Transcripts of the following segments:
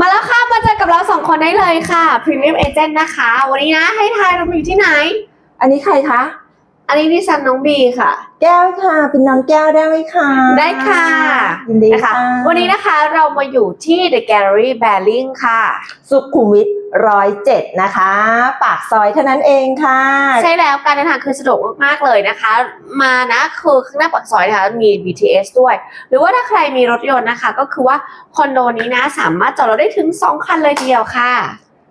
มาแล้วค่ะ มาเจอกับเราสองคนได้เลยค่ะ Premium Agent นะคะ วันนี้นะให้ทายเราอยู่ที่ไหน อันนี้ใครคะ อันนี้ดิฉันน้องบีค่ะ แก้วค่ะ เป็นน้องแก้วได้ไหมคะได้ค่ะยินดีนะคะค่ะ วันนี้นะคะเรามาอยู่ที่ The Gallery b a l l i n g ค่ะ สุขุมวิทร้อยเจ็ดนะคะ ปากซอยเท่านั้นเองค่ะ ใช่แล้วการเดินทางคือสะดวกมากๆเลยนะคะ มานะคือข้างหน้าปากซอยนะคะมี BTS ด้วย หรือว่าถ้าใครมีรถยนต์นะคะ ก็คือว่าคอนโดนี้นะสามารถจอดรถได้ถึง 2 คันเลยทีเดียวค่ะ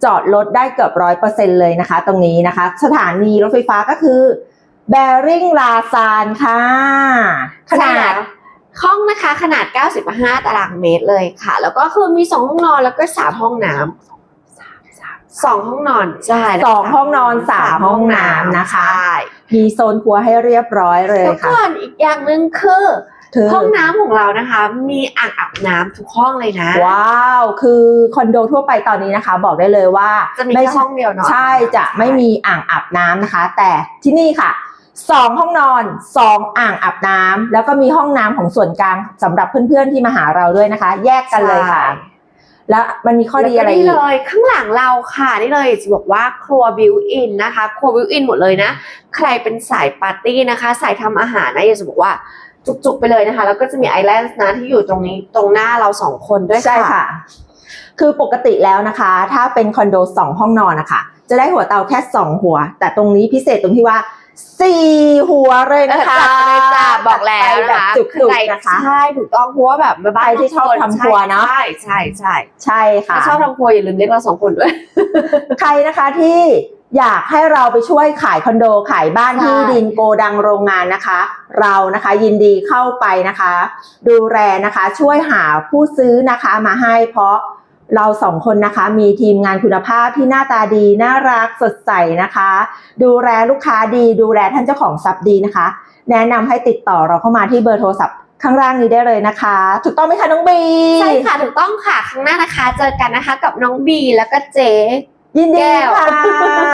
จอดรถได้เกือบร้อยเปอร์เซ็นเลยนะคะ ตรงนี้นะคะ สถานีรถไฟฟ้าก็คือ แบริ่งลาซานค่ะ ขนาใช่แล้ดวห้องนะคะขนาด 95 ตารางเมตรเลยค่ะ แล้วก็คือมี 2 ห้องนอนแล้วก็ 3 ห้องน้ำสองห้องนอนใช่นะคะสองห้องนอนสามห้องน้ำนะคะใช่มีโซนครัวให้เรียบร้อยเลยแล้วค่ะก่อนอีกอย่างหนึ่งคือคือห้องน้ำของเรานะคะ มีอ่างอาบน้ำทุกห้องเลยนะ ว้าว คือคอนโดทั่วไปตอนนี้นะคะ บอกได้เลยว่าจะมีไม่แค่ใช่ห้องเดียวเนาะใช่จะไม่มีอ่างอาบน้ำนะคะ แต่ที่นี่ค่ะ สองห้องนอนสองอ่างอาบน้ำแล้วก็มีห้องน้ำของส่วนกลางสำหรับเพื่อนๆที่มาหาเราด้วยนะคะ แยกกันเลยค่ะ แล้วมันมีข้อดีอะไรแล้วก็อีนี่กเลยข้างหลังเราค่ะนี่เลยจะบอกว่าครัวบิวอินนะคะ ครัวบิวอินหมดเลยนะ ใครเป็นสายปาร์ตี้นะคะ สายทำอาหารนะอยากจะบอกว่าจุกๆไปเลยนะคะ แล้วก็จะมีไอแลนด์นะที่อยู่ตรงนี้ตรงหน้าเราสองคนด้วยใช่ค่ะ คือปกติแล้วนะคะ ถ้าเป็นคอนโดสองห้องนอนนะคะจะได้หัวเตาแค่สองหัว แต่ตรงนี้พิเศษตรงที่ว่า สี่หัวเลยเออนะคะจัดไปเลยจ้าบอกแล้วจัดไปนะแบบคะจุกคือๆใครนะคะใช่ถูกต้องเพราะว่าแบบแม่บ้านใครที่ชอบทำครัวเนอะใช่ใช่ใช่ใช่ค่ะถ้าชอบทำครัวอย่าลืมเรียกเราสองคนด้วย ใครนะคะที่อยากให้เราไปช่วยขายคอนโดขายบ้านใช่ที่ดินโกดังโรงงานนะคะ เรานะคะยินดีเข้าไปนะคะ ดูแลนะคะช่วยหาผู้ซื้อนะคะมาให้เพราะ เราสองคนนะคะมีทีมงานคุณภาพที่หน้าตาดี น่ารักสดใสนะคะ ดูแลลูกค้าดี ดูแลท่านเจ้าของทรัพย์ดีนะคะ แนะนำให้ติดต่อเราเข้ามาที่เบอร์โทรศัพท์ข้างล่างนี้ได้เลยนะคะ ถูกต้องไหมคะน้องบีใช่ค่ะถูกต้องค่ะครั้งหน้านะคะ เจอกันนะคะกับน้องบีแล้วก็เจยินดีแก้วค่ะ